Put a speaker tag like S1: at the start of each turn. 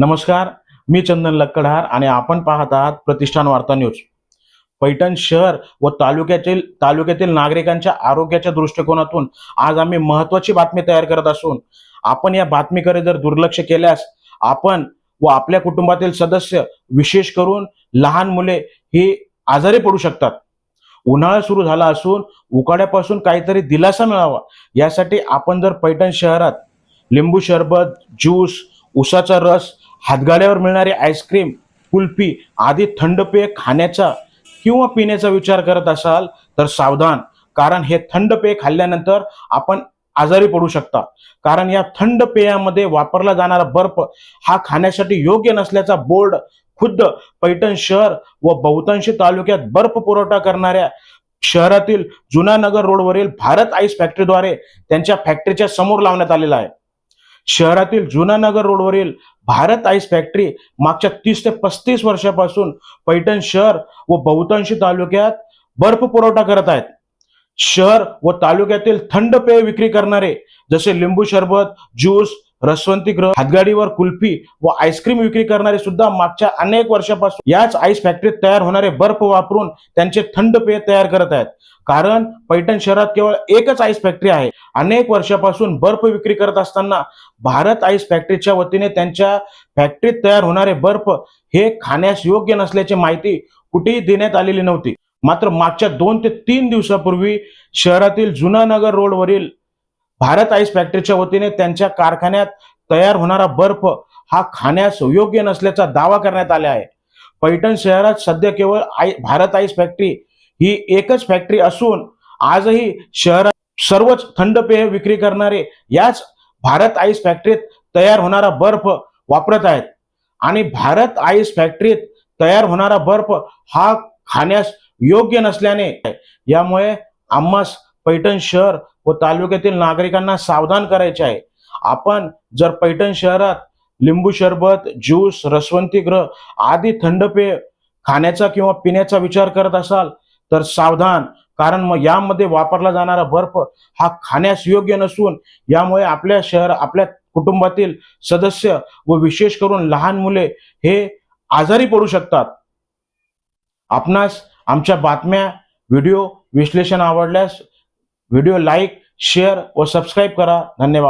S1: नमस्कार मी चंदन लक्कडहार आणि आपण पाहत आहात प्रतिष्ठान वार्ता न्यूज. पैठण शहर व तालुक्यातील तालुक्यातील नागरिकांच्या आरोग्याच्या दृष्टिकोनातून आज आम्ही महत्वाची बातमी तयार करत असून आपण या बातमीकडे जर दुर्लक्ष केल्यास आपण व आपल्या कुटुंबातील सदस्य विशेष करून लहान मुले ही आजारी पडू शकतात. उन्हाळा सुरू झाला असून उकाड्यापासून काहीतरी दिलासा मिळावा यासाठी आपण जर पैठण शहरात लिंबू शरबत ज्यूस उसाचा रस हातगाड्यावर मिळणारी आईस्क्रीम कुल्फी आदी थंड पेय खाण्याचा किंवा पिण्याचा विचार करत असाल तर सावधान. कारण हे थंड पेय खाल्ल्यानंतर आपण आजारी पडू शकता. कारण या थंड पेयामध्ये वापरला जाणारा बर्फ हा खाण्यासाठी योग्य नसल्याचा बोर्ड खुद्द पैठण शहर व बहुतांशी तालुक्यात बर्फ पुरवठा करणाऱ्या शहरातील जुना नगर रोडवरील भारत आईस फॅक्टरीद्वारे त्यांच्या फॅक्टरीच्या समोर लावण्यात आलेला आहे. शहरातील जुना नगर रोडवरील भारत आईस फॅक्टरी मागच्या तीस ते पस्तीस वर्षापासून पैठण शहर व बहुतांशी तालुक्यात बर्फ पुरवठा करत आहेत. शहर व तालुक्यातील थंड पेय विक्री करणारे जसे लिंबू सरबत ज्यूस रसवंतीगृह हातगाडीवर कुल्फी व आईस्क्रीम विक्री करणारे सुद्धा मागच्या अनेक वर्षापासून याच आईस फॅक्टरीत तयार होणारे बर्फ वापरून त्यांचे थंड पेय तयार करत आहेत. कारण पैठण शहरात केवळ एकच आईस फॅक्टरी आहे. अनेक वर्षापासून बर्फ विक्री करत असताना भारत आईस फॅक्टरीच्या वतीने त्यांच्या फॅक्टरीत तयार होणारे बर्फ हे खाण्यास योग्य नसल्याची माहिती कुठेही देण्यात आलेली नव्हती. मात्र मागच्या दोन ते तीन दिवसापूर्वी शहरातील जुना नगर रोडवरील भारत आईस फॅक्टरीच्या वतीने त्यांच्या कारखान्यात तयार होणारा बर्फ हा खाण्यास योग्य नसल्याचा दावा करण्यात आला आहे. पैठण शहरात सध्या केवळ आई भारत आईस फॅक्टरी ही एकच फॅक्टरी असून आजही शहरात सर्वच थंड पेय विक्री करणारे याच भारत आईस फॅक्टरीत तयार होणारा बर्फ वापरत आहेत. आणि भारत आईस फॅक्टरीत तयार होणारा बर्फ हा खाण्यास योग्य नसल्याने यामुळे आम्हास पैठण शहर व तालुक्यातील नागरिकांना सावधान करायचे आहे. आपण जर पैठण शहरात लिंबू सरबत ज्यूस रसवंतीग्रह आदी थंड पेय खाण्याचा किंवा पिण्याचा विचार करत असाल तर सावधान कारण मग यामध्ये वापरला जाणारा बर्फ हा खाण्यास योग्य नसून यामुळे आपल्या शहर आपल्या कुटुंबातील सदस्य व विशेष करून लहान मुले हे आजारी पडू शकतात. आपणास आमच्या बातम्या व्हिडिओ विश्लेषण आवडल्यास व्हिडिओ लाईक शेअर व सबस्क्राईब करा। धन्यवाद।